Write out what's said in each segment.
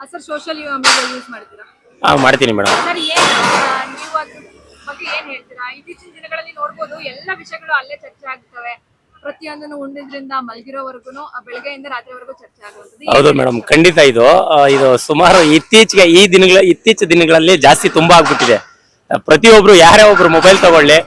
Sir social media use ಮಾಡ್ತೀರಾ? ಆ, ಮಾಡ್ತೀನಿ ಮೇಡಮ್. ಸರ್ ಏನ್ ನೀವು ಅದ್ರ ಬಗ್ಗೆ ಏನ್ ಹೇಳ್ತೀರಾ? ಇತ್ತೀಚಿನ ದಿನಗಳಲ್ಲಿ ನೋಡ್ಬೋದು ಎಲ್ಲ ವಿಷಯಗಳು ಅಲ್ಲೇ ಚರ್ಚೆ ಆಗ್ತವೆ. ಪ್ರತಿಯೊಂದನ್ನು ಉಂಡಿದ್ರಿಂದ ಮಲಗಿರೋವರೆಗೂ ಬೆಳಗ್ಗೆಯಿಂದ ರಾತ್ರಿವರೆಗೂ ಚರ್ಚೆ ಆಗುವಂಥದ್ದು. ಹೌದು ಮೇಡಮ್ ಖಂಡಿತ ಇದು. ಆ, ಇದು ಸುಮಾರು ಇತ್ತೀಚೆಗೆ ಈ ದಿನಗಳ ಇತ್ತೀಚಿನ ದಿನಗಳಲ್ಲಿ ಜಾಸ್ತಿ ತುಂಬಾ ಆಗ್ಬಿಟ್ಟಿದೆ. ಪ್ರತಿಯೊಬ್ರು ಯಾರೇ ಒಬ್ರು ಮೊಬೈಲ್ ತಗೊಳ್ಳಿ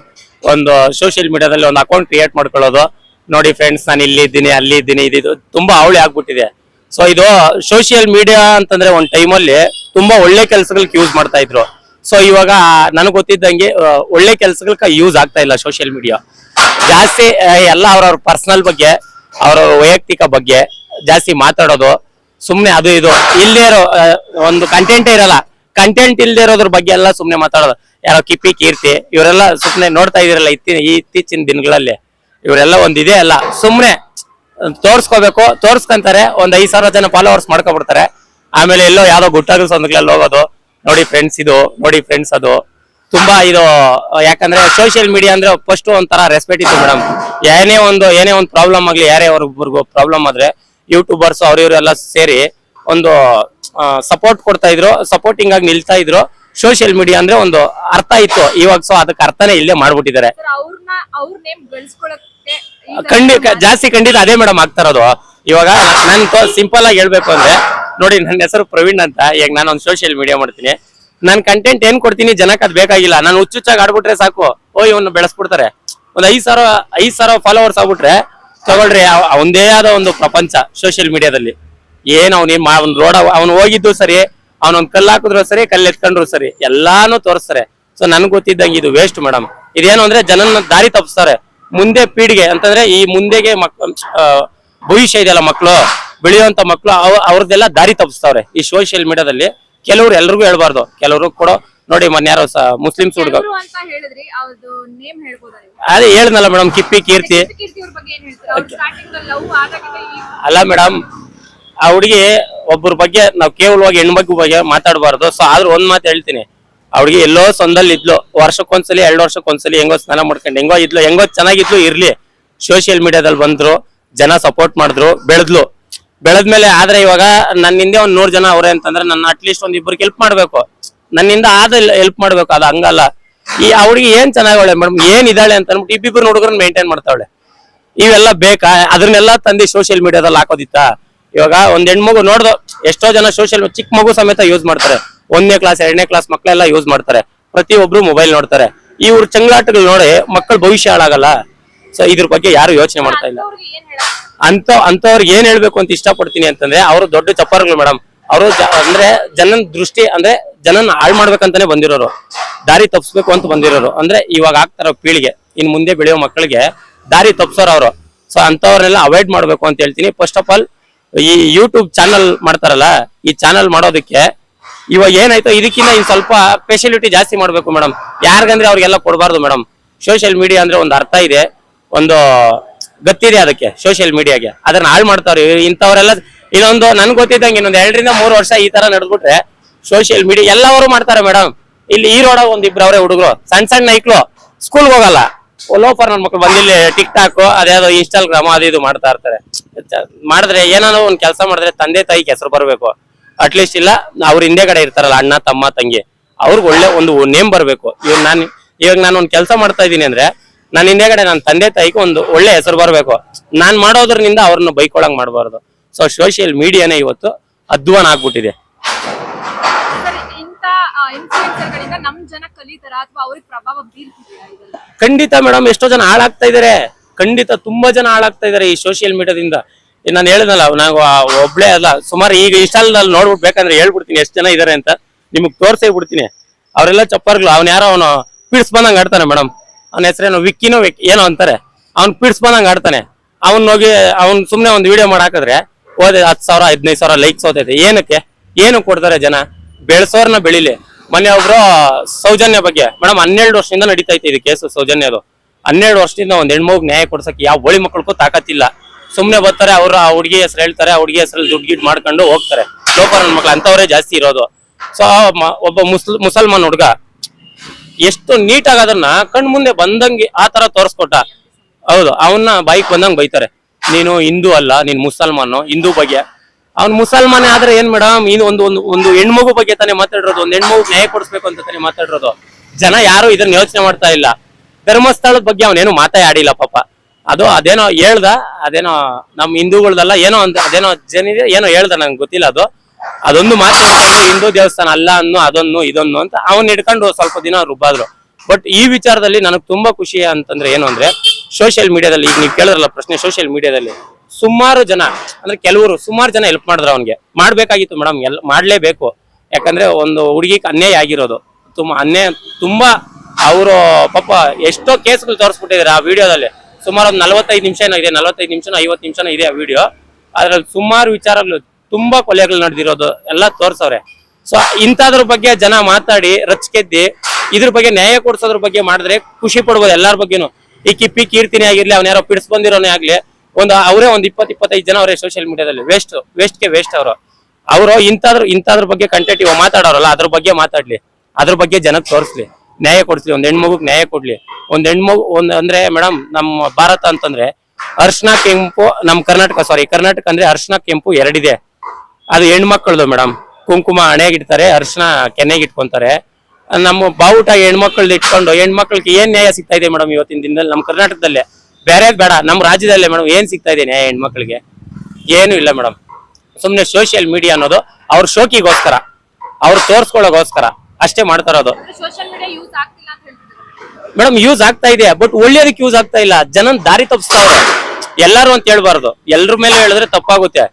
ಒಂದು ಸೋಷಿಯಲ್ ಮೀಡಿಯಾದಲ್ಲಿ ಒಂದು ಅಕೌಂಟ್ ಕ್ರಿಯೇಟ್ ಮಾಡ್ಕೊಳ್ಳೋದು. ನೋಡಿ ಫ್ರೆಂಡ್ಸ್ ನಾನು ಇಲ್ಲಿ ಇದ್ದೀನಿ ಅಲ್ಲಿ ಇದ್ದೀನಿ ಇದು ತುಂಬಾ ಅವಳಿ ಆಗ್ಬಿಟ್ಟಿದೆ. ಸೊ ಇದು ಸೋಷಿಯಲ್ ಮೀಡಿಯಾ ಅಂತಂದ್ರೆ ಒಂದ್ ಟೈಮಲ್ಲಿ ತುಂಬಾ ಒಳ್ಳೆ ಕೆಲಸಗಳಿಗೆ ಯೂಸ್ ಮಾಡ್ತಾ ಇದ್ರು. ಸೊ ಇವಾಗ ನನಗೆ ಗೊತ್ತಿದ್ದಂಗೆ ಒಳ್ಳೆ ಕೆಲಸಗಳಿಗೆ ಯೂಸ್ ಆಗ್ತಾ ಇಲ್ಲ ಸೋಷಿಯಲ್ ಮೀಡಿಯಾ ಜಾಸ್ತಿ ಎಲ್ಲ ಅವ್ರವ್ರ ಪರ್ಸನಲ್ ಬಗ್ಗೆ, ಅವ್ರವ್ರ ವೈಯಕ್ತಿಕ ಬಗ್ಗೆ ಜಾಸ್ತಿ ಮಾತಾಡೋದು, ಸುಮ್ನೆ ಅದು ಇದು. ಇಲ್ಲದೆ ಇರೋ ಒಂದು ಕಂಟೆಂಟೇ ಇರಲ್ಲ. ಕಂಟೆಂಟ್ ಇಲ್ಲದೆ ಇರೋದ್ರ ಬಗ್ಗೆ ಎಲ್ಲ ಸುಮ್ನೆ ಮಾತಾಡೋದು. ಯಾರೋ ಕಿಪ್ಪಿ ಕೀರ್ತಿ, ಇವರೆಲ್ಲ ಸುಮ್ನೆ ನೋಡ್ತಾ ಇದಿರಲ್ಲ ಇತ್ತಿ ಇತ್ತೀಚಿನ ದಿನಗಳಲ್ಲಿ. ಇವರೆಲ್ಲ ಒಂದಿದೆ ಅಲ್ಲ. ಸುಮ್ನೆ ತೋರ್ಸ್ಕೋಬೇಕು, ತೋರ್ಸ್ಕೊಂತಾರೆ, ಒಂದ್ ಐದ್ ಸಾವಿರ ಜನ ಫಾಲೋವರ್ಸ್ ಮಾಡ್ಕೊಬಿಡ್ತಾರೆ. ಆಮೇಲೆ ಎಲ್ಲೋ ಯಾವ್ದೋ ಗುಟ್ಟಾಗಲ್ ಸಂದಗಳಲ್ಲಿ ಹೋಗೋದು. ನೋಡಿ ಫ್ರೆಂಡ್ಸ್ ಇದು, ನೋಡಿ ಫ್ರೆಂಡ್ಸ್ ಅದು. ತುಂಬಾ ಇದು, ಯಾಕಂದ್ರೆ ಸೋಷಿಯಲ್ ಮೀಡಿಯಾ ಅಂದ್ರೆ ಫಸ್ಟ್ ಒಂಥರ ರೆಸ್ಪೆಕ್ಟ್ ಇತ್ತು ಮೇಡಮ್ ಏನೇ ಒಂದು ಏನೇ ಒಂದು ಪ್ರಾಬ್ಲಮ್ ಆಗ್ಲಿ, ಯಾರೇ ಅವ್ರಿಗೂ ಪ್ರಾಬ್ಲಮ್ ಆದ್ರೆ ಯೂಟ್ಯೂಬರ್ಸ್ ಅವ್ರ ಇವರೆಲ್ಲ ಸೇರಿ ಒಂದು ಸಪೋರ್ಟ್ ಕೊಡ್ತಾ ಇದ್ರು ಸಪೋರ್ಟಿಂಗ್ ಆಗಿ ನಿಲ್ತಾ ಇದ್ರು. ಸೋಷಿಯಲ್ ಮೀಡಿಯಾ ಅಂದ್ರೆ ಒಂದು ಅರ್ಥ ಇತ್ತು. ಇವಾಗ ಸೊ ಅದಕ್ಕೆ ಅರ್ಥನೇ ಇಲ್ಲೇ ಮಾಡ್ಬಿಟ್ಟಿದ್ದಾರೆ. ಖಂಡಿತ ಜಾಸ್ತಿ ಖಂಡಿತ ಅದೇ ಮೇಡಮ್ ಆಗ್ತಾ ಇರೋದು. ಇವಾಗ ನನ್ ಸಿಂಪಲ್ ಆಗಿ ಹೇಳ್ಬೇಕು ಅಂದ್ರೆ ನೋಡಿ ನನ್ನ ಹೆಸರು ಪ್ರವೀಣ್ ಅಂತ ಈಗ ನಾನು ಒಂದು ಸೋಷಿಯಲ್ ಮೀಡಿಯಾ ಮಾಡ್ತೀನಿ. ನಾನು ಕಂಟೆಂಟ್ ಏನ್ ಕೊಡ್ತೀನಿ? ಜನಕ್ಕೆ ಅದ್ ಬೇಕಾಗಿಲ್ಲ. ನಾನು ಹುಚ್ಚುಚ್ಚಾಗಿ ಆಡ್ಬಿಟ್ರೆ ಸಾಕು. ಓ ಇವನ್ನ ಬೆಳೆಸ್ಬಿಡ್ತಾರೆ. ಒಂದ್ ಐದ್ ಸಾವಿರ ಐದ್ ಸಾವಿರ ಫಾಲೋವರ್ಸ್ ಆಗ್ಬಿಟ್ರೆ ತಗೊಳ್ರಿ ಒಂದೇ ಅವಂದೇ ಆದ ಒಂದು ಪ್ರಪಂಚ ಸೋಷಿಯಲ್ ಮೀಡಿಯಾದಲ್ಲಿ ಏನ್ ಅವ್ನ ಅವ್ನ್ ರೋಡ್ ಅವ್ನು ಹೋಗಿದ್ದು ಸರಿ ಅವ್ನೊಂದ್ ಕಲ್ಲು ಹಾಕಿದ್ರು ಸರಿ ಕಲ್ಲು ಎತ್ಕೊಂಡ್ರು ಸರಿ ಎಲ್ಲಾನು ತೋರಿಸ್ತಾರೆ. ಸೊ ನನ್ಗೆ ಗೊತ್ತಿದ್ದಂಗೆ ಇದು ವೇಸ್ಟ್ ಮೇಡಮ್ ಇದೇನು ಅಂದ್ರೆ ಜನನ ದಾರಿ ತಪ್ಪಿಸ್ತಾರೆ ಮುಂದೆ ಪೀಳಿಗೆ ಅಂತಂದ್ರೆ ಈ ಮುಂದೆಗೆ ಮಕ್ ಭವಿಷ್ಯ ಇದೆಯಲ್ಲ ಮಕ್ಕಳು ಬೆಳೆಯುವಂತ ಮಕ್ಕಳು ಅವ್ರದ್ದೆಲ್ಲ ದಾರಿ ತಪ್ಪಿಸ್ತಾವ್ರೆ ಈ ಸೋಷಿಯಲ್ ಮೀಡಿಯಾದಲ್ಲಿ ಕೆಲವ್ರು ಎಲ್ರಿಗೂ ಹೇಳ್ಬಾರ್ದು ಕೆಲವರು ಕೂಡ ನೋಡಿ ಮೊನ್ನೆ ಯಾರೋ ಮುಸ್ಲಿಮ್ಸ್ ಹುಡುಗ ಅದೇ ಹೇಳ್ದಲ್ಲ ಮೇಡಮ್ ಕಿಪ್ಪಿ ಕೀರ್ತಿ. ಅಲ್ಲ ಮೇಡಮ್ ಆ ಹುಡುಗಿ ಒಬ್ಬರ ಬಗ್ಗೆ ನಾವು ಕೇವಲವಾಗಿ ಹೆಣ್ಮಗ್ ಬಗ್ಗೆ ಮಾತಾಡಬಾರ್ದು. ಸೊ ಆದ್ರೂ ಒಂದ್ ಮಾತು ಹೇಳ್ತೀನಿ. ಹುಡುಗಿ ಎಲ್ಲೋ ಸೊಂದಲ್ಲಿ ಇದ್ಲು. ವರ್ಷಕ್ಕೊಂದ್ಸಲಿ, ಎರಡು ವರ್ಷಕ್ಕೊಂದ್ಸಲಿ ಹೆಂಗೋ ಸ್ನಾನ ಮಾಡ್ಕೊಂಡು, ಹೆಂಗೋ ಇದ್ಲು, ಹೆಂಗೋ ಚೆನ್ನಾಗಿದ್ಲು, ಇರ್ಲಿ. ಸೋಷಿಯಲ್ ಮೀಡಿಯಾದಲ್ಲಿ ಬಂದ್ರು, ಜನ ಸಪೋರ್ಟ್ ಮಾಡಿದ್ರು, ಬೆಳೆದ್ಲು. ಬೆಳೆದ್ಮೇಲೆ ಆದ್ರೆ ಇವಾಗ ನನ್ನ ಹಿಂದೆ ಒಂದ್ ನೂರ್ ಜನ ಅವ್ರೆ ಅಂತಂದ್ರೆ ನನ್ನ ಅಟ್ಲೀಸ್ಟ್ ಒಂದ್ ಇಬ್ಬರಿಗೆ ಹೆಲ್ಪ್ ಮಾಡ್ಬೇಕು. ನನ್ನಿಂದ ಆದ ಹೆಲ್ಪ್ ಮಾಡ್ಬೇಕು, ಅದು ಹಂಗಲ್ಲ. ಈ ಆ ಏನ್ ಚೆನ್ನಾಗವಳೆ ಮೇಡಮ್ ಏನ್ ಇದ್ದಾಳೆ ಅಂತ ಅಂದ್ಬಿಟ್ಟು ಇಬ್ಬಿಬ್ರು ಹುಡುಗರನ್ನ ಮೇಂಟೈನ್ ಮಾಡ್ತಾವಳೆ. ಇವೆಲ್ಲ ಬೇಕಾ? ಅದನ್ನೆಲ್ಲ ತಂದಿ ಸೋಷಿಯಲ್ ಮೀಡಿಯಾದಲ್ಲಿ ಹಾಕೋದಿತ್ತಾ? ಇವಾಗ ಒಂದ್ ಹೆಣ್ಮಗು ನೋಡ್ದು, ಎಷ್ಟೋ ಜನ ಸೋಷಿಯಲ್ ಚಿಕ್ಕ ಮಗು ಸಮೇತ ಯೂಸ್ ಮಾಡ್ತಾರೆ. ಒಂದನೇ ಕ್ಲಾಸ್ ಎರಡನೇ ಕ್ಲಾಸ್ ಮಕ್ಕಳೆಲ್ಲ ಯೂಸ್ ಮಾಡ್ತಾರೆ. ಪ್ರತಿಯೊಬ್ರು ಮೊಬೈಲ್ ನೋಡ್ತಾರೆ. ಇವ್ರ ಚಂಗ್ಲಾಟಗಳು ನೋಡಿ ಮಕ್ಕಳ ಭವಿಷ್ಯ ಹಾಳಾಗಲ್ಲ. ಸೊ ಇದ್ರ ಬಗ್ಗೆ ಯಾರು ಯೋಚನೆ ಮಾಡ್ತಾ ಇಲ್ಲ. ಅಂತ ಅಂತವ್ರಿಗೆ ಏನ್ ಹೇಳ್ಬೇಕು ಅಂತ ಇಷ್ಟಪಡ್ತೀನಿ ಅಂತಂದ್ರೆ ಅವರು ದೊಡ್ಡ ಚಪ್ಪರ್ಗಳು ಮೇಡಮ್ ಅವರು ಅಂದ್ರೆ ಜನನ ದೃಷ್ಟಿ ಅಂದ್ರೆ ಜನನ ಹಾಳು ಮಾಡ್ಬೇಕಂತಾನೆ ಬಂದಿರೋರು. ದಾರಿ ತಪ್ಸ್ಬೇಕು ಅಂತ ಬಂದಿರೋರು. ಅಂದ್ರೆ ಇವಾಗ ಆಗ್ತಾರ ಪೀಳಿಗೆ ಇನ್ ಮುಂದೆ ಬೆಳೆಯೋ ಮಕ್ಕಳಿಗೆ ದಾರಿ ತಪ್ಸೋರು ಅವರು. ಸೊ ಅಂತವ್ರನ್ನೆಲ್ಲ ಅವಾಯ್ಡ್ ಮಾಡ್ಬೇಕು ಅಂತ ಹೇಳ್ತೀನಿ. ಫಸ್ಟ್ ಆಫ್ ಆಲ್ ಈ ಯೂಟ್ಯೂಬ್ ಚಾನಲ್ ಮಾಡ್ತಾರಲ್ಲ ಈ ಚಾನಲ್ ಮಾಡೋದಕ್ಕೆ ಇವಾಗ ಏನಾಯ್ತು ಇದಕ್ಕಿಂತ ಇನ್ ಸ್ವಲ್ಪ ಸ್ಪೆಷಾಲಿಟಿ ಜಾಸ್ತಿ ಮಾಡ್ಬೇಕು ಮೇಡಮ್ ಯಾರಿಗಂದ್ರೆ ಅವ್ರಿಗೆಲ್ಲ ಕೊಡಬಾರ್ದು ಮೇಡಮ್ ಸೋಷಿಯಲ್ ಮೀಡಿಯಾ ಅಂದ್ರೆ ಒಂದು ಅರ್ಥ ಇದೆ. ಒಂದು ಗೊತ್ತಿದೆ ಅದಕ್ಕೆ ಸೋಷಿಯಲ್ ಮೀಡಿಯಾಗೆ ಅದನ್ನ ಹಾಳು ಮಾಡ್ತಾವ್ರಿ. ಇಂಥವರೆಲ್ಲ ಇನ್ನೊಂದು ನನ್ಗೆ ಗೊತ್ತಿದ್ದಂಗೆ ಇನ್ನೊಂದು ಎರಡರಿಂದ ಮೂರು ವರ್ಷ ಈ ತರ ನಡೆದ್ಬಿಟ್ರೆ ಸೋಷಿಯಲ್ ಮೀಡಿಯಾ ಎಲ್ಲವರು ಮಾಡ್ತಾರೆ ಮೇಡಮ್ ಇಲ್ಲಿ ಈ ರೋಡ ಒಂದಿಬ್ರು ಅವರೇ ಹುಡುಗರು ಸಣ್ಣ ಸಣ್ಣ ನೈಕ್ಳು ಸ್ಕೂಲ್ಗೆ ಹೋಗಲ್ಲ. ಲೋಫರ್ ನನ್ನ ಮಕ್ಳು ಬಂದಿಲ್ಲಿ ಟಿಕ್ ಟಾಕ್ ಅದ್ಯಾವ್ದು ಇನ್ಸ್ಟಾಗ್ರಾಮ್ ಅದು ಇದು ಮಾಡ್ತಾ ಇರ್ತಾರೆ. ಮಾಡಿದ್ರೆ ಏನಾದ್ರು ಒಂದು ಕೆಲಸ ಮಾಡಿದ್ರೆ ತಂದೆ ತಾಯಿಗೆ ಹೆಸರು ಬರಬೇಕು. ಅಟ್ಲೀಸ್ಟ್ ಇಲ್ಲ ಅವ್ರ ಹಿಂದೆ ಕಡೆ ಇರ್ತಾರಲ್ಲ ಅಣ್ಣ ತಮ್ಮ ತಂಗಿ. ಅವ್ರಿಗೆ ಒಳ್ಳೆ ಒಂದು ನೇಮ್ ಬರಬೇಕು. ಇವಾಗ ನಾನು ಇವಾಗ ನಾನು ಒಂದು ಕೆಲಸ ಮಾಡ್ತಾ ಇದ್ದೀನಿ ಅಂದ್ರೆ ನನ್ನ ಹಿಂದೆಗಡೆ ನನ್ನ ತಂದೆ ತಾಯಿಗೆ ಒಂದು ಒಳ್ಳೆ ಹೆಸರು ಬರಬೇಕು. ನಾನ್ ಮಾಡೋದ್ರಿಂದ ಅವ್ರನ್ನ ಬೈಕೊಳಂಗ್ ಮಾಡಬಾರ್ದು. ಸೊ ಸೋಷಿಯಲ್ ಮೀಡಿಯಾನೇ ಇವತ್ತು ಅಧ್ವಾನ ಆಗ್ಬಿಟ್ಟಿದೆ. ಖಂಡಿತ ಮೇಡಮ್ ಎಷ್ಟೋ ಜನ ಹಾಳಾಗ್ತಾ ಇದಾರೆ. ಖಂಡಿತ ತುಂಬಾ ಜನ ಹಾಳಾಗ್ತಾ ಇದಾರೆ ಈ ಸೋಷಿಯಲ್ ಮೀಡಿಯಾದಿಂದ ನಾನು ಹೇಳಿದ್ನಲ್ಲ ನಾವು ಒಬ್ಳೆ ಅಲ್ಲ, ಸುಮಾರು ಈಗ ಇನ್ಸ್ಟಾಲ್ನಲ್ಲಿ ನೋಡ್ಬಿಟ್ಟು ಬೇಕಂದ್ರೆ ಹೇಳ್ಬಿಡ್ತೀನಿ ಎಷ್ಟು ಜನ ಇದಾರೆ ಅಂತ. ನಿಮಗೆ ತೋರ್ಸೇ ಬಿಡ್ತೀನಿ. ಅವರೆಲ್ಲ ಚಪ್ಪರ್ಗಳು, ಅವ್ನ ಯಾರೋ ಅವನು ಪೀಡ್ಸ್ ಬಂದಂಗೆ ಆಡ್ತಾನೆ ಮೇಡಮ್ ಅವನ ಹೆಸರೇನು ವಿಕ್ಕಿನೋ ವಿಕ್ ಏನೋ ಅಂತಾರೆ. ಅವ್ನು ಪೀಡ್ಸ್ ಬಂದಂಗೆ ಆಡ್ತಾನೆ. ಅವ್ನ್ ಹೋಗಿ, ಅವ್ನ್ ಸುಮ್ನೆ ಒಂದು ವಿಡಿಯೋ ಮಾಡಿ ಹಾಕಿದ್ರೆ ಹೋದೆ ಹತ್ತು ಸಾವಿರ, ಹದಿನೈದು ಸಾವಿರ ಲೈಕ್ಸ್ ಹೋತೈತೆ. ಏನಕ್ಕೆ? ಏನು ಕೊಡ್ತಾರೆ ಜನ? ಬೆಳೆಸೋರ್ನ ಬೆಳಿಲಿ. ಮೊನ್ನೆ ಒಬ್ರು ಸೌಜನ್ಯ ಬಗ್ಗೆ ಮೇಡಮ್ ಹನ್ನೆರಡು ವರ್ಷದಿಂದ ನಡೀತಾ ಈ ಇದು ಕೇಸು ಸೌಜನ್ಯದು. ಹನ್ನೆರಡು ವರ್ಷದಿಂದ ಒಂದ್ ಹೆಣ್ಮಗ್ ನ್ಯಾಯ ಕೊಡ್ಸಕ್ಕೆ ಯಾವ ಹೋಳಿ ಮಕ್ಕಳಿಗೂ ತಾಕತ್ತಿಲ್ಲ. ಸುಮ್ನೆ ಬರ್ತಾರೆ, ಅವ್ರ ಆ ಹುಡುಗಿ ಹೆಸರು ಹೇಳ್ತಾರೆ, ಆ ಹುಡುಗಿ ಹೆಸರಲ್ಲಿ ದುಡ್ಡು ಗಿಡ್ ಮಾಡ್ಕೊಂಡು ಹೋಗ್ತಾರೆ. ಲೋಪರ್ ಮಕ್ಳು ಅಂತವರೇ ಜಾಸ್ತಿ ಇರೋದು. ಸೊ ಒಬ್ಬ ಮುಸ್ಲ್, ಮುಸಲ್ಮಾನ್ ಹುಡುಗ ಎಷ್ಟು ನೀಟಾಗಿ ಅದನ್ನ ಕಣ್ ಮುಂದೆ ಬಂದಂಗೆ ಆ ತರ ತೋರಿಸ್ಕೊಟ್ಟ. ಹೌದು ಅವನ್ನ ಬೈಕ್ ಬಂದಂಗೆ ಬೈತಾರೆ. ನೀನು ಹಿಂದೂ ಅಲ್ಲ, ನೀನ್ ಮುಸಲ್ಮಾನು, ಹಿಂದೂ ಬಗ್ಗೆ. ಅವ್ನ್ ಮುಸಲ್ಮಾನ ಆದ್ರೆ ಏನ್ ಮೇಡಮ್, ಇದು ಒಂದು ಒಂದು ಒಂದು ಹೆಣ್ಮಗು ಬಗ್ಗೆ ತಾನೇ ಮಾತಾಡಿರೋದು, ಒಂದು ಹೆಣ್ಮಗು ನ್ಯಾಯ ಕೊಡಿಸ್ಬೇಕು ಅಂತ ತಾನೇ ಮಾತಾಡಿರೋದು. ಜನ ಯಾರು ಇದನ್ನ ಯೋಚನೆ ಮಾಡ್ತಾ ಇಲ್ಲ. ಧರ್ಮಸ್ಥಳದ ಬಗ್ಗೆ ಅವನೇನು ಮಾತಾಡಿಲ್ಲ ಪಾಪ. ಅದು ಅದೇನೋ ಹೇಳ್ದ, ಅದೇನೋ ನಮ್ ಹಿಂದೂಗಳ್ದಲ್ಲ ಏನೋ ಅಂತ, ಅದೇನೋ ಜನಿದೆ, ಏನೋ ಹೇಳ್ದ ನಂಗೆ ಗೊತ್ತಿಲ್ಲ ಅದು. ಅದೊಂದು ಮಾತು ಇದು ಹಿಂದೂ ದೇವಸ್ಥಾನ ಅಲ್ಲ ಅನ್ನೋ ಅದೊಂದು ಇದೊಂದು ಅಂತ ಅವನ್ ಹಿಡ್ಕೊಂಡು ಸ್ವಲ್ಪ ದಿನ ರುಬ್ಬಾದ್ರು. ಬಟ್ ಈ ವಿಚಾರದಲ್ಲಿ ನನಗೆ ತುಂಬಾ ಖುಷಿ ಅಂತಂದ್ರೆ ಏನು ಅಂದ್ರೆ ಸೋಷಿಯಲ್ ಮೀಡಿಯಾದಲ್ಲಿ ಈಗ ನೀವು ಕೇಳಿದ್ರಲ್ಲ ಪ್ರಶ್ನೆ ಸೋಷಿಯಲ್ ಮೀಡಿಯಾದಲ್ಲಿ ಸುಮಾರು ಜನ, ಅಂದ್ರೆ ಕೆಲವರು ಸುಮಾರು ಜನ ಹೆಲ್ಪ್ ಮಾಡಿದ್ರು ಅವನ್ಗೆ. ಮಾಡ್ಬೇಕಾಗಿತ್ತು ಮೇಡಮ್ ಎಲ್ ಮಾಡ್ಲೇಬೇಕು. ಯಾಕಂದ್ರೆ ಒಂದು ಹುಡುಗಿಗೆ ಅನ್ಯಾಯ ಆಗಿರೋದು. ತುಂಬಾ ಅನ್ಯಾಯ ತುಂಬಾ, ಅವರು ಪಾಪ ಎಷ್ಟೋ ಕೇಸ್ಗಳು ತೋರಿಸ್ಬಿಟ್ಟಿದ್ದಾರೆ ಆ ವಿಡಿಯೋದಲ್ಲಿ ಸುಮಾರು ಒಂದು ನಲವತ್ತೈದು ನಿಮಿಷ ಏನಾಗಿದೆ ನಲವತ್ತೈದು ನಿಮಿಷನೋ ಐವತ್ತು ನಿಮಿಷನೋ ಇದೆ ಆ ವಿಡಿಯೋ ಅದ್ರಲ್ಲಿ ಸುಮಾರು ವಿಚಾರಗಳು, ತುಂಬಾ ಕೊಲೆಗಳು ನಡೆದಿರೋದು ಎಲ್ಲ ತೋರ್ಸವ್ರೆ. ಸೊ ಇಂಥದ್ರ ಬಗ್ಗೆ ಜನ ಮಾತಾಡಿ, ರಚ್ಕೆದ್ದಿ, ಇದ್ರ ಬಗ್ಗೆ ನ್ಯಾಯ ಕೊಡ್ಸೋದ್ರ ಬಗ್ಗೆ ಮಾಡಿದ್ರೆ ಖುಷಿ ಪಡ್ಬೋದು ಎಲ್ಲಾರ ಬಗ್ಗೆನು. ಈ ಕಿಪ್ಪಿ ಕೀರ್ತಿನಿ ಆಗಿರ್ಲಿ, ಅವ್ನ ಯಾರೋ ಪಿಡ್ಸ್ ಬಂದಿರೋನೇ ಆಗ್ಲಿ, ಒಂದು ಅವರೇ ಒಂದ್ ಇಪ್ಪತ್ ಇಪ್ಪತ್ತೈದು ಜನ ಅವರೇ ಸೋಷಿಯಲ್ ಮೀಡಿಯಾದಲ್ಲಿ ವೇಸ್ಟ್ ವೇಸ್ಟ್ಗೆ ವೇಸ್ಟ್ ಅವರು. ಅವರು ಇಂಥದ್ರ ಇಂಥದ್ರ ಬಗ್ಗೆ ಕಂಟೆಂಟ್ ಇವಾಗ ಮಾತಾಡೋರಲ್ಲ, ಅದ್ರ ಬಗ್ಗೆ ಮಾತಾಡ್ಲಿ. ಅದ್ರ ಬಗ್ಗೆ ಜನಕ್ಕೆ ತೋರಿಸ್ಲಿ. ನ್ಯಾಯ ಕೊಡಿಸ್ಲಿ ಒಂದ್ ಹೆಣ್ಮಗುಗ್ ನ್ಯಾಯ ಕೊಡ್ಲಿ. ಒಂದ್ ಹೆಣ್ಮಗು, ಒಂದ್ ಅಂದ್ರೆ ಮೇಡಮ್ ನಮ್ಮ ಭಾರತ ಅಂತಂದ್ರೆ ಅರ್ಶನ ಕೆಂಪು ನಮ್ ಕರ್ನಾಟಕ ಸಾರಿ ಕರ್ನಾಟಕ ಅಂದ್ರೆ ಅರ್ಶನ ಕೆಂಪು ಎರಡಿದೆ. ಅದು ಹೆಣ್ಮಕ್ಳದು ಮೇಡಮ್ ಕುಂಕುಮ ಹಣೆಗಿಡ್ತಾರೆ, ಅರ್ಶನ ಕೆನೆಗೆ ಇಟ್ಕೊಂತಾರೆ ನಮ್ಮ ಬಾವುಟ ಹೆಣ್ಮಕ್ಳದ್ದು ಇಟ್ಕೊಂಡು, ಹೆಣ್ಮಕ್ಳಿಗೆ ಏನ್ ನ್ಯಾಯ ಸಿಗ್ತಾ ಇದೆ ಮೇಡಮ್ ಇವತ್ತಿನ ದಿನದಲ್ಲಿ? ನಮ್ಮ ಕರ್ನಾಟಕದಲ್ಲೇ. ಬೇರೆ ಬೇಡ ನಮ್ಮ ರಾಜ್ಯದಲ್ಲೇ ಮೇಡಮ್ ಏನ್ ಸಿಗ್ತಾ ಇದೆ ನ್ಯಾಯ ಹೆಣ್ಮಕ್ಳಿಗೆ? ಏನು ಇಲ್ಲ ಮೇಡಮ್ ಸುಮ್ನೆ ಸೋಷಿಯಲ್ ಮೀಡಿಯಾ ಅನ್ನೋದು ಅವ್ರ ಶೋಕಿಗೋಸ್ಕರ. ಅವ್ರು ತೋರ್ಸ್ಕೊಳ್ಳೋಗೋಸ್ಕರ. ಅಷ್ಟೇ ಮಾಡ್ತಾ ಇರೋದು. ಮೇಡಮ್ ಯೂಸ್ ಆಗ್ತಾ ಇದೆ ಬಟ್ ಒಳ್ಳೆಯದಕ್ಕೆ ಯೂಸ್ ಆಗ್ತಾ ಇಲ್ಲ. ಜನನ್ ದಾರಿ ತಪ್ಪಿಸ್ತಾವ್ರೆ ಎಲ್ಲರೂ ಅಂತ ಹೇಳ್ಬಾರ್ದು. ಎಲ್ಲರ ಮೇಲೆ ಹೇಳಿದ್ರೆ ತಪ್ಪಾಗುತ್ತೆ.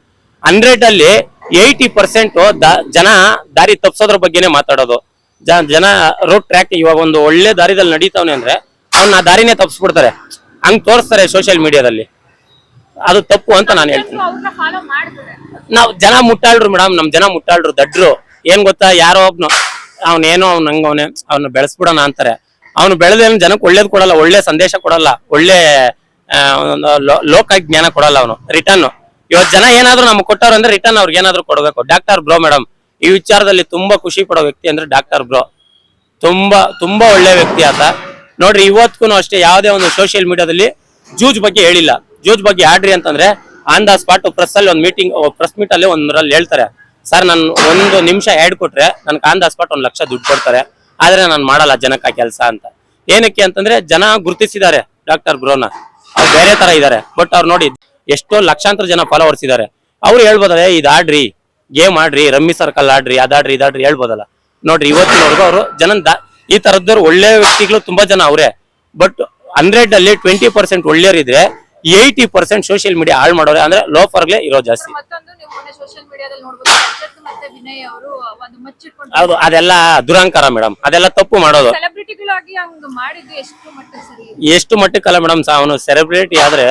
ಹಂಡ್ರೆಡ್ ಅಲ್ಲಿ ಏಯ್ಟಿ ಪರ್ಸೆಂಟ್ ಜನ ದಾರಿ ತಪ್ಪಿಸೋದ್ರ ಬಗ್ಗೆನೇ ಮಾತಾಡೋದು. ಜನ ರೋಡ್ ಟ್ರ್ಯಾಕ್ ಇವಾಗ ಒಂದು ಒಳ್ಳೆ ದಾರಿದಲ್ಲಿ ನಡೀತಾವನೆ ಅಂದ್ರೆ ಅವ್ನ ಆ ದಾರಿನೇ ತಪ್ಪಿಸ್ಬಿಡ್ತಾರೆ ಹಂಗ್ ತೋರಿಸ್ತಾರೆ ಸೋಷಿಯಲ್ ಮೀಡಿಯಾದಲ್ಲಿ ಅದು ತಪ್ಪು ಅಂತ ನಾನು ಹೇಳ್ತೀನಿ. ನಾವು ನಾವ್ ಜನ ಮುಟ್ಟಾಳ್ರು ಮೇಡಮ್ ನಮ್ ಜನ ಮುಟ್ಟಾಳ್ರು ದಡ್ರು. ಏನ್ ಗೊತ್ತಾ? ಯಾರೋ ಒಬ್ನು. ಅವನೇನೋ ಅವ್ನ ಹಂಗವನೆ ಅವ್ನ ಬೆಳೆಸ್ಬಿಡೋಣ ಅಂತಾರೆ. ಅವ್ನು ಬೆಳೆದೇನು ಜನಕ್ಕೆ ಒಳ್ಳೇದು ಕೊಡಲ್ಲ, ಒಳ್ಳೆ ಸಂದೇಶ ಕೊಡಲ್ಲ, ಒಳ್ಳೆ ಲೋಕ ಜ್ಞಾನ ಕೊಡಲ್ಲ ಅವನು ರಿಟರ್ನ್ ಇವತ್ತು ಜನ ಏನಾದ್ರು ನಮ್ಗೆ ಕೊಟ್ಟವ್ರು ಅಂದ್ರೆ ರಿಟರ್ನ್ ಅವ್ರಿಗೆ ಏನಾದ್ರು ಕೊಡ್ಬೇಕು. ಡಾಕ್ಟರ್ ಬ್ರೋ ಮೇಡಮ್ ಈ ವಿಚಾರದಲ್ಲಿ ತುಂಬಾ ಖುಷಿ ಪಡೋ ವ್ಯಕ್ತಿ ಅಂದ್ರೆ ಡಾಕ್ಟರ್ ಬ್ರೋ ತುಂಬಾ ತುಂಬಾ ಒಳ್ಳೆ ವ್ಯಕ್ತಿ ಆತ. ನೋಡ್ರಿ ಇವತ್ತಿಗೂ ಅಷ್ಟೇ ಯಾವುದೇ ಒಂದು ಸೋಷಿಯಲ್ ಮೀಡಿಯಾದಲ್ಲಿ ಜೂಜ್ ಬಗ್ಗೆ ಹೇಳಿಲ್ಲ. ಜೂಜ್ ಬಗ್ಗೆ ಆಡ್ರಿ ಅಂತಂದ್ರೆ ಆನ್ ದ ಸ್ಪಾಟ್ ಪ್ರೆಸ್ ಅಲ್ಲಿ ಒಂದು ಮೀಟಿಂಗ್ ಪ್ರೆಸ್ ಮೀಟ್ ಅಲ್ಲಿ ಒಂದ್ರಲ್ಲಿ ಹೇಳ್ತಾರೆ. ಸರ್ ನಾನು ಒಂದು ನಿಮಿಷ ಆಡ್ ಕೊಟ್ರೆ ನನ್ ಆನ್ ದ ಒಂದ್ ಲಕ್ಷ ದುಡ್ಡು ಕೊಡ್ತಾರೆ. ಆದ್ರೆ ನಾನು ಮಾಡಲ್ಲ ಜನಕ್ಕೆ ಕೆಲಸ ಅಂತ. ಏನಕ್ಕೆ ಅಂತಂದ್ರೆ ಜನ ಗುರುತಿಸಿದ್ದಾರೆ ಡಾಕ್ಟರ್ ಬ್ರೋನ ಅವ್ರು ಬೇರೆ ತರ ಇದ್ದಾರೆ. ಬಟ್ ಅವ್ರು ನೋಡಿ ಎಷ್ಟೋ ಲಕ್ಷಾಂತರ ಜನ ಫಾಲೋವರ್ಸ್ ಇದ್ದಾರೆ. ಅವ್ರು ಹೇಳ್ಬೋದಲ್ಲ ಇದು ಆಡ್ರಿ ಗೇಮ್ ಆಡ್ರಿ. ರಮ್ಮಿ ಸರ್ಕಲ್ ಆಡ್ರಿ. ಅದಾಡ್ರಿ, ಇದಾಡ್ರಿ. ಹೇಳ್ಬೋದಲ್ಲ. ನೋಡ್ರಿ, ಇವತ್ತಿನವರೆಗೂ ಅವರು ಜನ ದ- ಈ ತರದವ್ರು ಒಳ್ಳೆ ವ್ಯಕ್ತಿಗಳು ತುಂಬಾ ಜನ ಅವರೇ. ಬಟ್ ಹಂಡ್ರೆಡ್ ಅಲ್ಲಿ ಟ್ವೆಂಟಿ ಪರ್ಸೆಂಟ್ ಒಳ್ಳೆಯರಿದ್ರೆ ಏಯ್ಟಿ ಪರ್ಸೆಂಟ್ ಸೋಷಿಯಲ್ ಮೀಡಿಯಾ ಹಾಳು ಮಾಡೋರೆ. ಅಂದ್ರೆ ಲೋಫರ್ಗೆ ಇರೋ ಜಾಸ್ತಿ. ಹೌದು ಅದೆಲ್ಲ ದುರಂಕಾರ ಮೇಡಮ್ ಅದೆಲ್ಲ ತಪ್ಪು ಮಾಡೋದು. ಎಷ್ಟು ಮಟ್ಟಕ್ಕಲ್ಲ ಮೇಡಮ್ ಅವನು ಸೆಲೆಬ್ರಿಟಿ ಆದ್ರೆ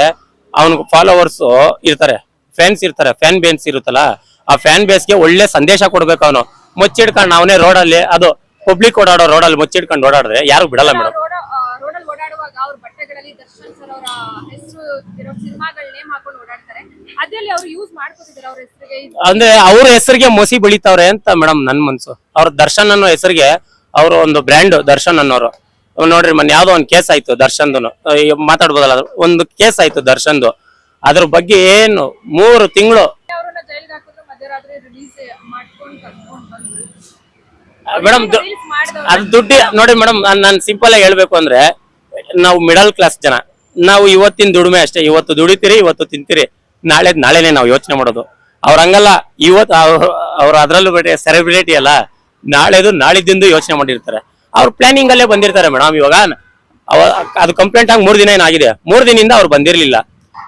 ಅವನ ಫಾಲೋವರ್ಸ್ ಇರ್ತಾರೆ ಫ್ಯಾನ್ಸ್ ಇರ್ತಾರೆ ಫ್ಯಾನ್ ಬೇನ್ಸ್ ಇರುತ್ತಲ್ಲ ಆ ಫ್ಯಾನ್ ಬೇಸ್ಗೆ ಒಳ್ಳೆ ಸಂದೇಶ ಕೊಡ್ಬೇಕು ಅವನು. ಮುಚ್ಚಿಡ್ಕೊಂಡು ಅವನೇ ರೋಡಲ್ಲಿ ಅದು ಪಬ್ಲಿಕ್ ಓಡಾಡೋ ರೋಡಲ್ಲಿ ಮುಚ್ಚಿಡ್ಕೊಂಡು ಓಡಾಡಿದ್ರೆ ಯಾರು ಬಿಡಲ್ಲ ಮೇಡಮ್ ಅವ್ರ ದರ್ಶನ್ ಸರ್ ಅವರ ಹೆಸರು ಇರೋ ಸಿನಿಮಾಗಳ ನೇಮ್ ಹಾಕೊಂಡು ಓಡಾಡ್ತಾರೆ. ಅದ್ರಲ್ಲಿ ಅವ್ರು ಯೂಸ್ ಮಾಡ್ಕೊತಿದ್ದಾರೆ ಅವ್ರ ಹೆಸರಿಗೆ ಅಂದ್ರೆ ಅವ್ರ ಹೆಸರಿಗೆ ಮೊಸಿ ಬೆಳಿತಾವ್ರೆ ಅಂತ ಮೇಡಮ್ ನನ್ ಮನ್ಸು. ಅವ್ರ ದರ್ಶನ್ ಅನ್ನೋ ಹೆಸರಿಗೆ ಅವರು ಒಂದು ಬ್ರ್ಯಾಂಡ್ ದರ್ಶನ್ ಅನ್ನೋರು. ನೋಡ್ರಿ ಮೊನ್ನೆ ಯಾವ್ದೋ ಒಂದು ಕೇಸ್ ಆಯ್ತು ದರ್ಶನ್ದು ಮಾತಾಡ್ಬೋದಲ್ಲ. ಒಂದು ಕೇಸ್ ಆಯ್ತು ದರ್ಶನ್ದು. ಅದ್ರ ಬಗ್ಗೆ ಏನು? ಮೂರು ತಿಂಗಳು. ಮೇಡಮ್ ಅದ್ ಅದು ದುಡ್ಡಿ ನೋಡಿ ಮೇಡಮ್ ನಾನು ಸಿಂಪಲ್ ಆಗಿ ಹೇಳ್ಬೇಕು ಅಂದ್ರೆ ನಾವು ಮಿಡಲ್ ಕ್ಲಾಸ್ ಜನ. ನಾವು ಇವತ್ತಿನ ದುಡಿಮೆ ಅಷ್ಟೇ. ಇವತ್ತು ದುಡಿತೀರಿ, ಇವತ್ತು ತಿಂತೀರಿ. ನಾಳೆ, ನಾಳೆನೆ ನಾವು ಯೋಚನೆ ಮಾಡೋದು. ಅವ್ರ ಹಂಗಲ್ಲ ಇವತ್ತು ಅವ್ರ ಅದ್ರಲ್ಲೂ ಬೇರೆ ಸೆಲೆಬ್ರಿಟಿ ಅಲ್ಲ, ನಾಳೆದು ನಾಳಿದ್ದಿಂದ ಯೋಚನೆ ಮಾಡಿರ್ತಾರೆ. ಅವ್ರ ಪ್ಲಾನಿಂಗ್ ಅಲ್ಲೇ ಬಂದಿರ್ತಾರೆ ಮೇಡಮ್ ಇವಾಗ ಅವ, ಅದು ಕಂಪ್ಲೇಂಟ್ ಆಗಿ ಮೂರ್ ದಿನ ಏನಾಗಿದೆ? ಮೂರ್ ದಿನದಿಂದ ಅವ್ರು ಬಂದಿರ್ಲಿಲ್ಲ.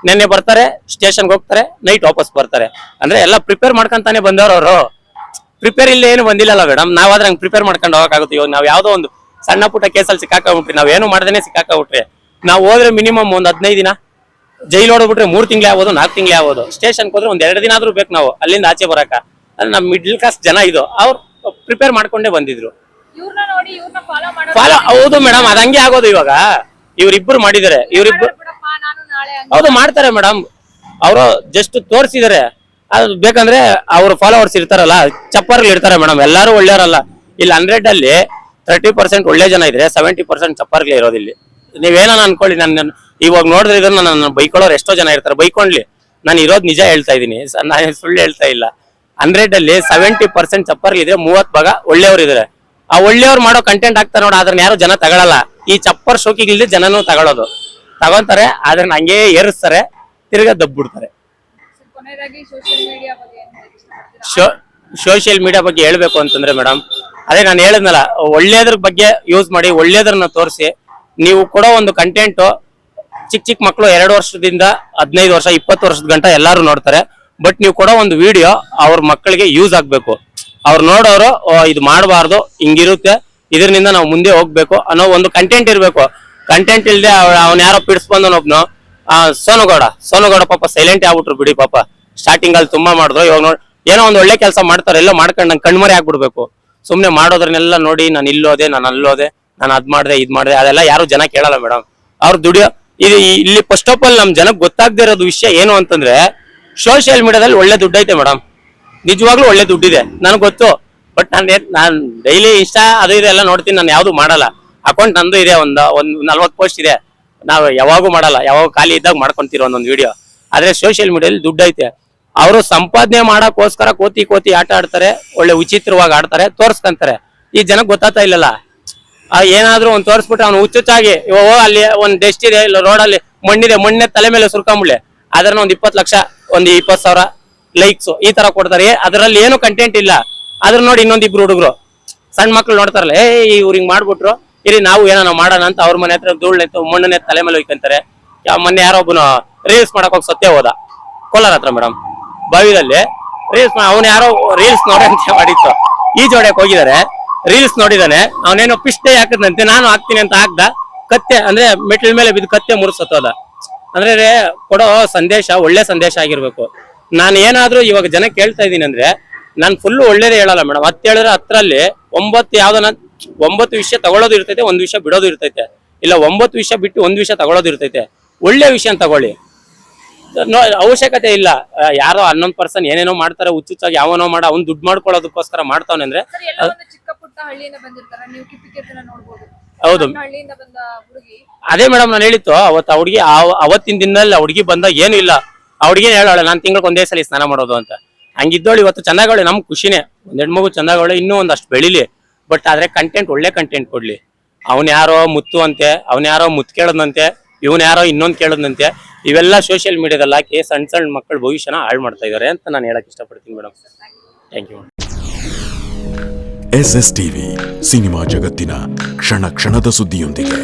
ನಿನ್ನೆ ಬರ್ತಾರೆ ಸ್ಟೇಷನ್ಗೆ ಹೋಗ್ತಾರೆ ನೈಟ್ ವಾಪಸ್ ಬರ್ತಾರೆ. ಅಂದ್ರೆ ಎಲ್ಲ ಪ್ರಿಪೇರ್ ಮಾಡ್ಕೊಂತಾನೆ ಬಂದವ್ರು ಅವರು. ಪ್ರಿಪೇರ್ ಇಲ್ಲ ಏನು ಬಂದಿಲ್ಲಲ್ಲ ಮೇಡಮ್ ನಾವಾದ್ರೆ ಹಂಗೆ ಪ್ರಿಪೇರ್ ಮಾಡ್ಕೊಂಡು ಹೋಗಕ್ಕಾಗುತ್ತೆ. ಇವಾಗ ನಾವು ಯಾವುದೋ ಒಂದು ಸಣ್ಣ ಪುಟ್ಟ ಕೇಸಲ್ಲಿ ಸಿಕ್ಕಾಕೊಂಡ್ಬಿಟ್ರಿ. ನಾವ್ ಏನು ಸಿಕ್ಕಾಕ ಸಿಕ್ಕಾಕೊಂಡ್ಬಿಟ್ರಿ. ನಾವು ಹೋದ್ರೆ ಮಿನಿಮಮ್ ಒಂದ್ ಹದಿನೈದು ದಿನ. ಜೈಲ್ ಹೊಡ್ಬಿಟ್ರೆ ಮೂರ್ ತಿಂಗಳೇ ಆಗೋದು ನಾಲ್ಕು ತಿಂಗಳೇ ಆಗೋದು ಸ್ಟೇಷನ್ ಹೋದ್ರೆ ಒಂದ್ ಎರಡು ದಿನ ಆದ್ರೂ ಬೇಕು ನಾವು ಅಲ್ಲಿಂದ ಆಚೆ ಬರಕ. ಅಂದ್ರೆ ನಮ್ಮ ಮಿಡ್ಲ್ ಕ್ಲಾಸ್ ಜನ ಇದು. ಅವ್ರು ಪ್ರಿಪೇರ್ ಮಾಡ್ಕೊಂಡೇ ಬಂದಿದ್ರು. ಫಾಲೋ ಹೌದು ಮೇಡಮ್ ಅದಂಗೆ ಆಗೋದು ಇವಾಗ. ಇವ್ರಿಬ್ರು ಮಾಡಿದಾರೆ. ಇವ್ರಿಬ್ರು ಹೌದು ಮಾಡ್ತಾರೆ ಮೇಡಮ್ ಅವರು ಜಸ್ಟ್ ತೋರಿಸಿದಾರೆ. ಅದು ಬೇಕಂದ್ರೆ ಅವ್ರ ಫಾಲೋವರ್ಸ್ ಇರ್ತಾರಲ್ಲ ಚಪ್ಪರ್ಗಳು ಇರ್ತಾರೆ ಮೇಡಮ್ ಎಲ್ಲರೂ ಒಳ್ಳೆಯವರಲ್ಲ. ಇಲ್ಲಿ ಹಂಡ್ರೆಡ್ ಅಲ್ಲಿ ತರ್ಟಿ ಪರ್ಸೆಂಟ್ ಒಳ್ಳೆ ಜನ ಇದ್ರೆ ಸೆವೆಂಟಿ ಪರ್ಸೆಂಟ್ ಚಪ್ಪರ್ಗಳೇ ಇರೋದು ಇಲ್ಲಿ ನೀವೇನ ಅನ್ಕೊಳ್ಳಿ ನನ್ನ ಇವಾಗ ನೋಡಿದ್ರೆ ಇದನ್ನ ನನ್ನ ಬೈಕೊಳ್ಳೋರು ಎಷ್ಟೋ ಜನ ಇರ್ತಾರೆ. ಬೈಕೊಂಡ್ಲಿ. ನಾನು ಇರೋದು ನಿಜ ಹೇಳ್ತಾ ಇದ್ದೀನಿ. ನಾನು ಸುಳ್ಳು ಹೇಳ್ತಾ ಇಲ್ಲ. ಹಂಡ್ರೆಡ್ ಅಲ್ಲಿ ಸೆವೆಂಟಿ ಪರ್ಸೆಂಟ್ ಚಪ್ಪರ್ಗಳಿದ್ರೆ ಇದ್ರೆ ಮೂವತ್ ಭಾಗ ಒಳ್ಳೆಯವ್ರು ಇದಾರೆ. ಆ ಒಳ್ಳೆಯವ್ರು ಮಾಡೋ ಕಂಟೆಂಟ್ ಆಗ್ತಾರೆ ನೋಡಿ ಅದನ್ನ ಯಾರು ಜನ ತಗೊಳಲ್ಲ. ಈ ಚಪ್ಪರ್ ಶೋಕಿಗಿಲ್ದೆ ಜನನೂ ತಗೊಳ್ಳೋದು ತಗೊಂತಾರೆ ಅದನ್ನ ಹಂಗೆ ಏರಿಸ್ತಾರೆ ತಿರ್ಗಾ ದಬ್ಬಿಡ್ತಾರೆ. ಸೋಷಿಯಲ್ ಮೀಡಿಯಾ ಬಗ್ಗೆ ಹೇಳ್ಬೇಕು ಅಂತಂದ್ರೆ ಮೇಡಮ್ ಅದೇ ನಾನು ಹೇಳಿದ್ನಲ್ಲ, ಒಳ್ಳೇದ್ರ ಬಗ್ಗೆ ಯೂಸ್ ಮಾಡಿ, ಒಳ್ಳೇದ್ರನ್ನ ತೋರಿಸಿ, ನೀವು ಕೊಡೋ ಒಂದು ಕಂಟೆಂಟ್ ಚಿಕ್ಕ ಚಿಕ್ಕ ಮಕ್ಕಳು ಎರಡು ವರ್ಷದಿಂದ ಹದಿನೈದು ವರ್ಷ, ಇಪ್ಪತ್ತು ವರ್ಷದ ಗಂಟ ಎಲ್ಲರೂ ನೋಡ್ತಾರೆ. ಬಟ್ ನೀವು ಕೊಡೋ ಒಂದು ವಿಡಿಯೋ ಅವ್ರ ಮಕ್ಕಳಿಗೆ ಯೂಸ್ ಆಗ್ಬೇಕು. ಅವ್ರು ನೋಡೋರು ಇದು ಮಾಡಬಾರ್ದು, ಹಿಂಗಿರುತ್ತೆ, ಇದರಿಂದ ನಾವು ಮುಂದೆ ಹೋಗ್ಬೇಕು ಅನ್ನೋ ಒಂದು ಕಂಟೆಂಟ್ ಇರಬೇಕು. ಕಂಟೆಂಟ್ ಇಲ್ಲದೆ ಅವ್ನ ಯಾರೋ ಪಿಡಿಸ್ಬಂದನೊಬ್ನು ಸೋನುಗೌಡ ಸೋನುಗೌಡ ಪಾಪ ಸೈಲೆಂಟ್ ಆಗ್ಬಿಟ್ರು ಬಿಡಿ ಪಾಪ. ಸ್ಟಾರ್ಟಿಂಗ್ ಅಲ್ಲಿ ತುಂಬಾ ಮಾಡಿದ್ರು, ಇವಾಗ ನೋಡಿ, ಏನೋ ಒಂದು ಒಳ್ಳೆ ಕೆಲಸ ಮಾಡ್ತಾರೆ, ಎಲ್ಲೋ ಮಾಡ್ಕೊಂಡು ನಂಗೆ ಕಣ್ಮರೆ ಆಗ್ಬಿಡ್ಬೇಕು. ಸುಮ್ನೆ ಮಾಡೋದ್ರನ್ನೆಲ್ಲ ನೋಡಿ ನಾನು ಇಲ್ಲೋದೆ, ನಾನು ಅಲ್ಲೋದೆ, ನಾನು ಅದ್ ಮಾಡ್ದೆ, ಇದ್ ಮಾಡ್ದೆ, ಅದೆಲ್ಲ ಯಾರು ಜನ ಕೇಳಲ್ಲ ಮೇಡಮ್ ಅವ್ರು ದುಡಿಯೋ ಇದು ಇಲ್ಲಿ ಫಸ್ಟ್ ಆಫ್ ಆಲ್ ನಮ್ ಜನಕ್ಕೆ ಗೊತ್ತಾಗದೇ ಇರೋದು ವಿಷಯ ಏನು ಅಂತಂದ್ರೆ ಸೋಷಿಯಲ್ ಮೀಡಿಯಾದಲ್ಲಿ ಒಳ್ಳೆ ದುಡ್ಡು ಐತೆ ಮೇಡಮ್ ನಿಜವಾಗ್ಲೂ ಒಳ್ಳೆ ದುಡ್ಡಿದೆ, ನನಗೆ ಗೊತ್ತು. ಬಟ್ ನಾನು ನಾನು ಡೈಲಿ ಇನ್ಸ್ಟಾ ಅದು ಇದೆಲ್ಲ ನೋಡ್ತೀನಿ, ನಾನು ಯಾವ್ದು ಮಾಡಲ್ಲ. ಅಕೌಂಟ್ ನಂದು ಇದೆ, ಒಂದು, ಒಂದ್ ನಲ್ವತ್ತು ಪೋಸ್ಟ್ ಇದೆ. ನಾವು ಯಾವಾಗೂ ಮಾಡಲ್ಲ, ಯಾವಾಗ ಖಾಲಿ ಇದ್ದಾಗ ಮಾಡ್ಕೊಂತೀರ ಒಂದೊಂದು ವಿಡಿಯೋ ಆದ್ರೆ ಸೋಷಿಯಲ್ ಮೀಡಿಯಾದಲ್ಲಿ ದುಡ್ಡು ಐತೆ. ಅವರು ಸಂಪಾದನೆ ಮಾಡಕ್ಕೋಸ್ಕರ ಕೋತಿ ಕೋತಿ ಆಟ ಆಡ್ತಾರೆ, ಒಳ್ಳೆ ವಿಚಿತ್ರವಾಗಿ ಆಡ್ತಾರೆ, ತೋರ್ಸ್ಕೊಂತಾರೆ. ಈ ಜನಕ್ಕೆ ಗೊತ್ತಾಗ್ತಾ ಇಲ್ಲಲ್ಲ. ಏನಾದ್ರೂ ಒಂದ್ ತೋರಿಸ್ಬಿಟ್ರೆ ಅವ್ನು ಹುಚ್ಚುಚ್ಚಾಗಿ ಓ ಅಲ್ಲಿ ಒಂದ್ ಡೆಸ್ಟ್ ಇದೆ, ಇಲ್ಲ ರೋಡಲ್ಲಿ ಮಣ್ಣಿದೆ, ಮಣ್ಣೆ ತಲೆ ಮೇಲೆ ಸುರ್ಕೊಂಬಿಡ್ಲೆ. ಅದ್ರನ್ನ ಒಂದ್ ಇಪ್ಪತ್ ಲಕ್ಷ, ಒಂದ್ ಇಪ್ಪತ್ ಸಾವಿರ ಲೈಕ್ಸ್ ಈ ತರ ಕೊಡ್ತಾರೆ. ಅದರಲ್ಲಿ ಏನು ಕಂಟೆಂಟ್ ಇಲ್ಲ. ಅದ್ರ ನೋಡಿ ಇನ್ನೊಂದಿಬ್ರು ಹುಡುಗರು. ಸಣ್ಣ ಮಕ್ಳು ನೋಡ್ತಾರಲ್ಲ, ಏ ಇವ್ರು ಹಿಂಗ್ ಮಾಡ್ಬಿಟ್ರು. ಇರಿ, ನಾವು ಏನೋ ಮಾಡೋಣ ಅಂತ ಅವ್ರ ಮನೆ ಹತ್ರ ಧೂಳ್ ನೆತ್ತು ಮಣ್ಣನ್ನೇ ತಲೆ ಮೇಲೆ ಹೋಯ್ಕೊಂತಾರೆ. ಮೊನ್ನೆ ಯಾರೋ ಒಬ್ಬನು ರೀಲ್ಸ್ ಮಾಡಕ್ ಹೋಗಿ ಸತ್ಯ ಹೋದ. ಕೋಲಾರ ಹತ್ರ ಮೇಡಮ್ ಬಾವಿದಲ್ಲಿ ರೀಲ್ಸ್ ಅವನು ಯಾರೋ ರೀಲ್ಸ್ ನೋಡಿ ಅಂತ ಮಾಡಿತ್ತು ಈ ಜೋಡಕ್ಕೆ ಹೋಗಿದ್ದಾರೆ ರೀಲ್ಸ್ ನೋಡಿದಾನೆ. ಅವನೇನೋ ಪಿಷ್ಟೆ ಹಾಕದಂತೆ ನಾನು ಹಾಕ್ತೀನಿ ಅಂತ ಹಾಕ್ದ. ಕತ್ತೆ, ಅಂದ್ರೆ ಮೆಟ್ಲ ಮೇಲೆ ಬಿದ್ದು ಕತ್ತೆ ಮುರ್ಸತ್ತೋದ ಅಂದ್ರೆ ಕೊಡೋ ಸಂದೇಶ, ಒಳ್ಳೆ ಸಂದೇಶ ಆಗಿರ್ಬೇಕು. ನಾನು ಏನಾದ್ರೂ ಇವಾಗ ಜನ ಕೇಳ್ತಾ ಇದ್ದೀನಿ ಅಂದ್ರೆ, ನಾನು ಫುಲ್ ಒಳ್ಳೇದೇ ಹೇಳಲ್ಲ ಮೇಡಮ್. ಹತ್ತು ಹೇಳಿದ್ರೆ ಹತ್ತರಲ್ಲಿ ಒಂಬತ್ತು ಯಾವ್ದನ ಒಂಬತ್ತು ವಿಷಯ ತಗೊಳ್ಳೋದು ಇರ್ತೈತೆ, ಒಂದು ವಿಷಯ ಬಿಡೋದು ಇರ್ತೈತೆ. ಇಲ್ಲ, ಒಂಬತ್ತು ವಿಷಯ ಬಿಟ್ಟು ಒಂದು ವಿಷಯ ತಗೊಳ್ಳೋದು ಇರ್ತೈತೆ. ಒಳ್ಳೆ ವಿಷಯ ತಗೊಳ್ಳಿ. ಅವಶ್ಯಕತೆ ಇಲ್ಲ. ಯಾರೋ ಹನ್ನೊಂದ್ ಪರ್ಸನ್ ಏನೇನೋ ಮಾಡ್ತಾರೆ ಹುಚ್ಚುಚ್ಚಾಗಿ ಯಾವನೋ ಮಾಡ ಅವ್ನ್ ದುಡ್ಡು ಮಾಡ್ಕೊಳ್ಳೋದಕ್ಕೋಸ್ಕರ ಮಾಡ್ತಾವನೆ ಅಂದ್ರೆ ಎಲ್ಲ ಒಂದು ಚಿಕ್ಕ ಪುಟ್ಟ ಹಳ್ಳಿಯಿಂದ ಬಂದಿರ್ತಾರೆ. ನೀವು ಕಿಪ್ಪಿ ಕೆತ್ತನ ನೋಡ್ಬೋದು. ಹೌದು. ಸಣ್ಣ ಹಳ್ಳಿಯಿಂದ ಬಂದ ಹುಡುಗಿ. ಅದೇ ಮೇಡಮ್ ನಾನು ಹೇಳಿತ್ತು ಅವತ್ತು ಆ ಹುಡುಗಿ ಅವತ್ತಿನ ದಿನದಲ್ಲಿ ಆ ಹುಡುಗಿ ಬಂದಾಗ ಏನು ಇಲ್ಲ. ಆ ಹುಡುಗಿನ ಹೇಳೋಳೆ ನಾನು ತಿಂಗಳಿಗೆ ಒಂದೇ ಸಲ ಸ್ನಾನ ಮಾಡೋದು ಅಂತ. ಹಂಗಿದ್ದೋಳು ಇವತ್ತು ಚೆನ್ನಾಗವಳೆ ನಮ್ಗೆ ಖುಷಿನೇ. ಒಂದ್ ಮಗು ಚೆನ್ನಾಗವಳೆ ಇನ್ನೂ ಒಂದಷ್ಟು ಬೆಳಿಲಿ. ಬಟ್ ಆದ್ರೆ ಕಂಟೆಂಟ್ ಒಳ್ಳೆ ಕಂಟೆಂಟ್ ಕೊಡ್ಲಿ. ಅವನ್ಯಾರೋ ಮುತ್ತು ಅಂತೆ ಅವ್ನ ಯಾರೋ ಮುತ್ತು ಕೇಳದ್ನಂತೆ. ಇವನ್ ಯಾರೋ ಇನ್ನೊಂದ್ ಕೇಳದಂತೆ ಇವೆಲ್ಲ ಸೋಷಿಯಲ್ ಮೀಡಿಯಾದಲ್ಲಿ ಹಾಕಿ ಸಣ್ಣ ಸಣ್ಣ ಮಕ್ಕಳ ಭವಿಷ್ಯನ ಹಾಳು ಮಾಡ್ತಾ ಇದಾರೆ ಅಂತ ನಾನು ಹೇಳಕ್ ಇಷ್ಟಪಡ್ತೀನಿ madam thank you S S TV cinema ಜಗತ್ತಿನ ಕ್ಷಣ ಕ್ಷಣದ ಸುದ್ದಿಯೊಂದಿಗೆ.